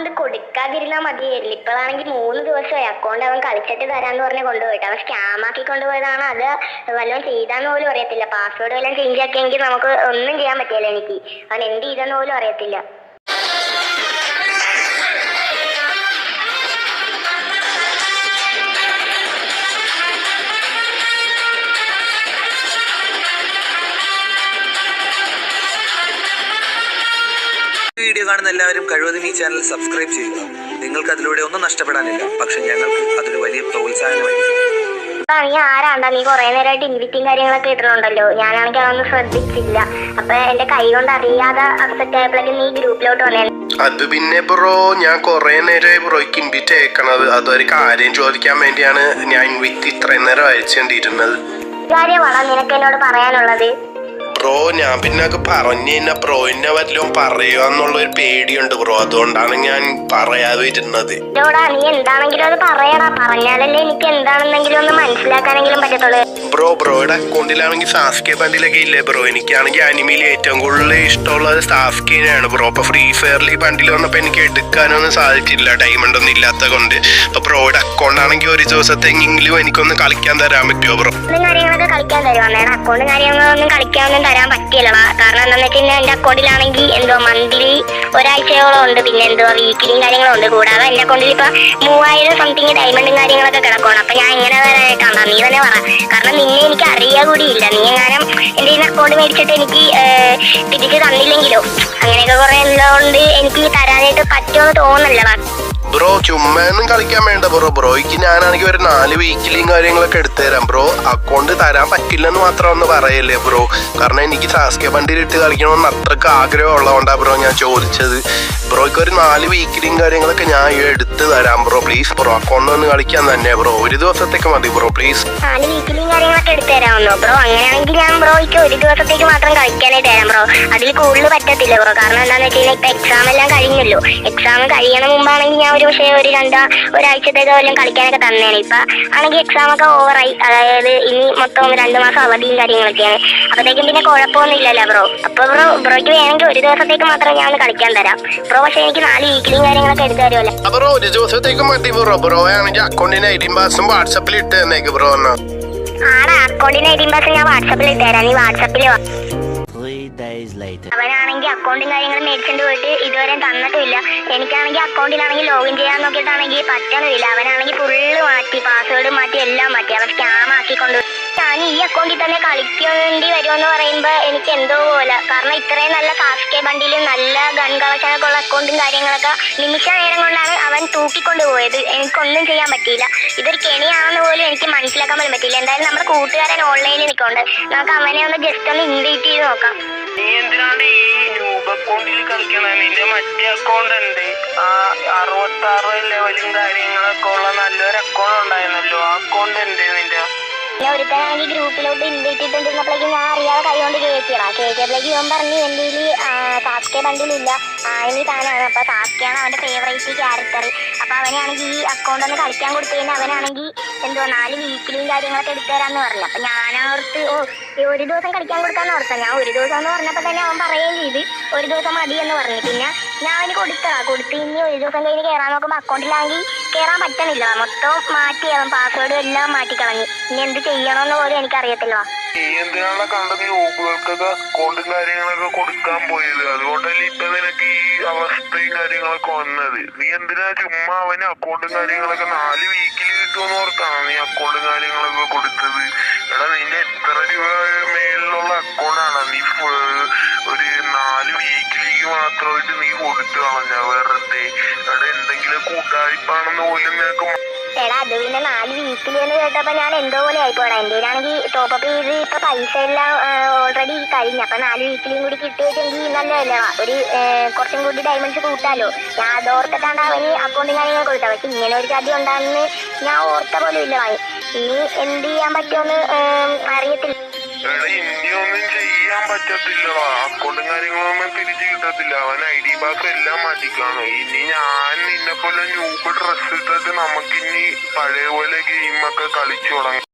Account കൊടുക്കാതിരുന്നാൽ മതിയായിരുന്നു. ഇപ്പോഴാണെങ്കിൽ മൂന്ന് ദിവസമായി അക്കൗണ്ട് അവൻ കളിച്ചിട്ട് തരാന്ന് പറഞ്ഞ് കൊണ്ടുപോയിട്ട്. അവൻ സ്കാം ആക്കി കൊണ്ടുപോയതാണ്? അത് വല്ലതും ചെയ്താന്ന് പോലും അറിയത്തില്ല. പാസ്വേഡ് വല്ലതും ചേഞ്ച് ആക്കിയെങ്കിൽ നമുക്ക് ഒന്നും ചെയ്യാൻ പറ്റില്ല എനിക്ക്. അവൻ എന്ത് ചെയ്തെന്ന് പോലും അറിയത്തില്ല. വീഡിയോ കാണുന്ന എല്ലാവരും കഴിവതും ഈ ചാനൽ സബ്സ്ക്രൈബ് ചെയ്യുക നിങ്ങൾക്ക് അതിലൂടെ ഒന്നും നഷ്ടപ്പെടാനില്ല. പക്ഷെ ഞങ്ങൾക്ക് അതൊരു വലിയ പ്രോത്സാഹനമായിരിക്കും. നീ ആരാണ്ടാ? നീ കുറെ നേരമായിട്ട് ഇൻവിറ്റും കാര്യങ്ങളൊക്കെ ഇട്ടിട്ടുണ്ടല്ലോ. ഞാനാണെങ്കിൽ അതൊന്നും ശ്രദ്ധിച്ചില്ല. അപ്പൊ എന്റെ കൈ കൊണ്ട് അറിയാതെ അക്സെപ്റ്റ് ആയപ്പോഴേക്കും നീ ഗ്രൂപ്പിലോട്ട് വന്നേ. അത് പിന്നെ ബ്രോ ഞാൻ കുറെ നേരമായി ബ്രോയ്ക്ക് ഇൻവിറ്റ് അയക്കണത്. അതൊരു കാര്യം ചോദിക്കാൻ വേണ്ടിയാണ് ഞാൻ ഇൻവിറ്റ് ഇത്രയും നേരം അയച്ചു കണ്ടിരുന്നത് കാര്യമാണോ നിനക്ക് എന്നോട് പറയാനുള്ളത്? ബ്രോ ഞാൻ പിന്നെ പറഞ്ഞു കഴിഞ്ഞാൽ ബ്രോയിനെ വല്ലതും പറയുക എന്നുള്ള ഒരു പേടിയുണ്ട് ബ്രോ. അതുകൊണ്ടാണ് ഞാൻ പറയാതെ ഇരുന്നത് നീ എന്താണെങ്കിലും അത് പറയടാ. പറഞ്ഞാലല്ലേ എനിക്ക് എന്താണെന്നെങ്കിലും ഒന്ന് മനസ്സിലാക്കാനെങ്കിലും പറ്റത്തുള്ളൂ. ബ്രോ ബ്രോയുടെ അക്കൗണ്ടിലാണെങ്കിൽ സാസ്കെ ബണ്ടിലൊക്കെ ഇല്ലേ ബ്രോ? എനിക്കാണെങ്കിൽ അനിമയിൽ ഏറ്റവും കൂടുതൽ ഇഷ്ടമുള്ളത് സാസ്കേനെയാണ് ബ്രോ. അപ്പൊ ഫ്രീ ഫയറിൽ ഈ ബണ്ടിൽ വന്നപ്പോൾ എനിക്ക് എടുക്കാനൊന്നും സാധിച്ചില്ല. ഡയമണ്ട് ഒന്നും ഇല്ലാത്ത കൊണ്ട്. അപ്പൊ ബ്രോയുടെ അക്കൗണ്ട് ആണെങ്കിൽ ഒരു ദിവസത്തെങ്കിലും എനിക്കൊന്ന് കളിക്കാൻ തരാൻ പറ്റുമോ ബ്രോ? കളിക്കാൻ തരും. അന്നേരം അക്കൗണ്ട് കാര്യങ്ങളൊന്നും കളിക്കാനൊന്നും തരാൻ പറ്റില്ല കാരണം എന്താണെന്ന് വെച്ച് കഴിഞ്ഞാൽ എന്റെ അക്കൗണ്ടിലാണെങ്കിൽ എന്തോ മന്ത്ലി ഒരാഴ്ചയോളം ഉണ്ട്. പിന്നെ എന്തോ വീക്കിലിയും കാര്യങ്ങളും ഉണ്ട്. കൂടാതെ എന്റെ അക്കൗണ്ടിൽ ഇപ്പൊ മൂവായിരം സംതിങ് ഡയമണ്ടും കാര്യങ്ങളൊക്കെ കിടക്കണം അപ്പൊ ഞാൻ ഇങ്ങനെ വരാനായിട്ടാണ്. നീ തന്നെ പറ. കാരണം നിന്നെ എനിക്ക് അറിയാ കൂടിയില്ല നീ എങ്ങാനും എന്റെ അക്കൗണ്ട് മേടിച്ചിട്ട് എനിക്ക് തിരിച്ചു തന്നില്ലെങ്കിലോ? അങ്ങനെയൊക്കെ കുറെ ഉള്ളതുകൊണ്ട് എനിക്ക് തരാനായിട്ട് പറ്റുമെന്ന് തോന്നുന്നില്ലടാ ബ്രോ ചുമ്മാനും കളിക്കാൻ വേണ്ട ബ്രോ ബ്രോയ്ക്ക് ഞാനാണെങ്കിൽ ഒരു നാല് വീക്കിലിയും കാര്യങ്ങളൊക്കെ എടുത്തു തരാം ബ്രോ അക്കൗണ്ട് തരാൻ പറ്റില്ലെന്ന് മാത്രം ഒന്ന് പറയല്ലേ ബ്രോ കാരണം എനിക്ക് സാസ്കെ വണ്ടിയിലിട്ട് കളിക്കണമെന്ന് അത്രയ്ക്ക് ആഗ്രഹം ഉള്ളതുകൊണ്ടാണ് ബ്രോ ഞാൻ ചോദിച്ചത്. ബ്രോയ്ക്ക് ഒരു നാല് വീക്കിലിയും കാര്യങ്ങളൊക്കെ ഞാൻ എടുത്ത് തരാം ബ്രോ പ്ലീസ് ബ്രോ അക്കൗണ്ട് ഒന്ന് കളിക്കാൻ തന്നെ ബ്രോ ഒരു ദിവസത്തേക്ക് മതി ബ്രോ പ്ലീസ് നാല് ബ്രോ കാരണം എന്താണെന്ന് വെച്ച് ഇപ്പൊ എക്സാം എല്ലാം കഴിഞ്ഞല്ലോ. എക്സാം കഴിയണ മുമ്പാണെങ്കിൽ ഞാൻ ഒരു പക്ഷേ ഒരു രണ്ടാ ഒരാഴ്ചത്തേക്ക് വല്ലതും കളിക്കാനൊക്കെ തന്നേനെ. ഇപ്പൊ ആണെങ്കിൽ എക്സാം ഒക്കെ ഓവറായി അതായത് ഇനി മൊത്തം രണ്ട് മാസം അവധിയും കാര്യങ്ങളൊക്കെയാണ്. അപ്പോഴത്തേക്കും പിന്നെ കുഴപ്പമൊന്നും ഇല്ലല്ലോ ബ്രോ. അപ്പൊ ബ്രോ ബ്രോയ്ക്ക് വേണമെങ്കിൽ ഒരു ദിവസത്തേക്ക് മാത്രം ഞാൻ കളിക്കാൻ തരാം. ബ്രോ പക്ഷെ എനിക്ക് നാല് വീക്കിലും കാര്യങ്ങളൊക്കെ എടുത്തു തരുമല്ലോ. ബ്രോ ഒരു ദിവസത്തേക്ക് മതി ബ്രോ. ബ്രോ ആണെങ്കിൽ അക്കൗണ്ടിന് ഐ ഡി പാസും വാട്സപ്പിൽ ഇട്ട് തന്നേക്ക് ബ്രോ എന്നാ. ആടാ അക്കൗണ്ടിന് ഐ പാസ് ഞാൻ വാട്സപ്പിൽ ഇട്ടുതരാം നീ വാട്സപ്പിൽ വാ. Days later. അവനാണെങ്കിൽ അക്കൗണ്ടും കാര്യങ്ങളും മേടിച്ചിട്ട് പോയിട്ട് ഇതുവരെ തന്നിട്ടില്ല. എനിക്കാണെങ്കിൽ അക്കൗണ്ടിലാണെങ്കിൽ ലോഗിൻ ചെയ്യാൻ നോക്കിയിട്ടാണെങ്കിൽ പറ്റണില്ല അവനാണെങ്കിൽ ഫുള്ള് മാറ്റി പാസ്വേഡ് മാറ്റി എല്ലാം മാറ്റി. അവൻ സ്കാം ആക്കിക്കൊണ്ട് ഞാൻ ഈ അക്കൗണ്ടിൽ തന്നെ കളിക്കേണ്ടി വരുമെന്ന് പറയുമ്പോൾ എനിക്ക് എന്തോ പോലെ. കാരണം ഇത്രയും നല്ല കാസ്കെ ബണ്ടിൽ നല്ല ഗൺ കവചനൊക്കെ ഉള്ള അക്കൗണ്ടും കാര്യങ്ങളൊക്കെ നിമിഷ നേരം കൊണ്ടാണ് അവൻ തൂക്കിക്കൊണ്ട് പോയത്. എനിക്കൊന്നും ചെയ്യാൻ പറ്റിയില്ല. ഇതൊരു കെണിയാണെന്ന് പോലും എനിക്ക് മനസ്സിലാക്കാൻ പോലും പറ്റിയില്ല. എന്തായാലും നമ്മുടെ കൂട്ടുകാരൻ ഓൺലൈനിൽ നിൽക്കുന്നുണ്ട്. നമുക്ക് അവനെ ഒന്ന് ജസ്റ്റ് ഒന്ന് ഇൻവൈറ്റ് ചെയ്ത് നോക്കാം. നീ ഈ നിന്റെ അക്കൗണ്ട് ഉണ്ട്. ആ അറുപത്തി ലെവലും കാര്യങ്ങളൊക്കെ ഉള്ള നല്ലൊരു അക്കൗണ്ട് ഉണ്ടായിരുന്നല്ലോ. ആ അക്കൗണ്ട് ഉണ്ട് നിന്റെ? ഒരുത്തനാണെങ്കിൽ ഗ്രൂപ്പിലോട്ട് ഇൻവൈറ്റ് ഇട്ടിട്ടുണ്ടപ്പോഴേക്കും ഞാൻ അറിയാതെ കൈകൊണ്ട് കയറ്റിയതാ കയറ്റിയപ്പോഴേക്കും ഇവൻ പറഞ്ഞു എന്റെ സാസ്കെ ബണ്ടിലില്ല ഇനി താനാണ്. അപ്പോൾ സാസ്കെയാണ് അവന്റെ ഫേവറേറ്റ് ക്യാരക്ടർ അപ്പോൾ അവനാണെങ്കിൽ ഈ അക്കൗണ്ട് ഒന്ന് കളിക്കാൻ കൊടുത്തു കഴിഞ്ഞാൽ അവനാണെങ്കിൽ എന്തോ നാല് വീക്കിലും കാര്യങ്ങളൊക്കെ എടുത്തു തരാമെന്ന് പറഞ്ഞു. ഞാൻ ഞാനോർത്ത് ഓ ഒരു ദിവസം കളിക്കാൻ കൊടുക്കാമെന്ന് ഓർത്തു ഞാൻ ഒരു ദിവസം എന്ന് പറഞ്ഞപ്പോൾ തന്നെ അവൻ പറയുകയും ചെയ്ത് ഒരു ദിവസം മതി എന്ന് പറഞ്ഞു. പിന്നെ ഞാൻ അവന് കൊടുത്തതാ. കൊടുത്ത് ഇനി ഒരു ദിവസം കഴിഞ്ഞ് കയറാൻ നോക്കുമ്പോൾ അക്കൗണ്ടിലാണെങ്കിൽ കയറാൻ പറ്റണില്ല. മൊത്തം മാറ്റി അവൻ പാസ്വേഡ് എല്ലാം മാറ്റി കളഞ്ഞു ഇനി എന്ത് ചെയ്യണമെന്ന് പോലും എനിക്കറിയത്തില്ല. നീ കാര്യങ്ങളൊക്കെ കൊടുക്കാൻ നീ എന്തിനാ ചുമ്മാ കാര്യങ്ങളൊക്കെ നാല് നീ കാര്യങ്ങളൊക്കെ എടാ എത്ര രൂപ മേളിലുള്ള അക്കൗണ്ടാണ് നീ ഒരു നാല് വീക്കിലേക്ക് മാത്രമായിട്ട് നീ കൊടുത്തു കളഞ്ഞ വെറുതെ. അവിടെ എന്തെങ്കിലും കൂട്ടായ്പാണെന്ന് പോലും നിനക്ക് എടാ അത് പിന്നെ നാല് വീക്കിൽ എന്ന് കേട്ടപ്പോ ഞാൻ എന്തോ പോലെ ആയിപ്പോടാ എന്റെ ആണെങ്കിൽ ടോപ്പപ്പ് ചെയ്ത് ഇപ്പൊ പൈസ എല്ലാം ഓൾറെഡി കഴിഞ്ഞു. അപ്പൊ നാല് വീക്കിലും കൂടി കിട്ടിയിട്ടെങ്കിൽ നല്ലതല്ല ഒരു കുറച്ചും കൂടി ഡയമണ്ട്സ് കൂട്ടാലോ. ഞാൻ അത് ഓർത്തിട്ടാണ് അവന് അക്കൗണ്ടും കാര്യങ്ങൾ കൊടുത്തത്. പക്ഷെ ഇങ്ങനെ ഒരു ചതി ഉണ്ടാകുന്ന ഞാൻ ഓർത്ത പോലും ഇല്ല. ഇനി എന്ത് ചെയ്യാൻ പറ്റുമെന്ന് അറിയത്തില്ല. എടാ ഇനിയൊന്നും ചെയ്യാൻ പറ്റത്തില്ലടാ. അക്കൗണ്ടും കാര്യങ്ങളൊന്നും തിരിച്ചു കിട്ടത്തില്ല. അവൻ ഐ ഡി പാസ് എല്ലാം മാറ്റിക്കാണ്. ഇനി ഞാൻ നിന്നെ പോലെ ന്യൂബ് ഡ്രസ് ഇട്ടിട്ട് നമുക്കിനി പഴയ പോലെ ഗെയിമൊക്കെ കളിച്ചു തുടങ്ങാം.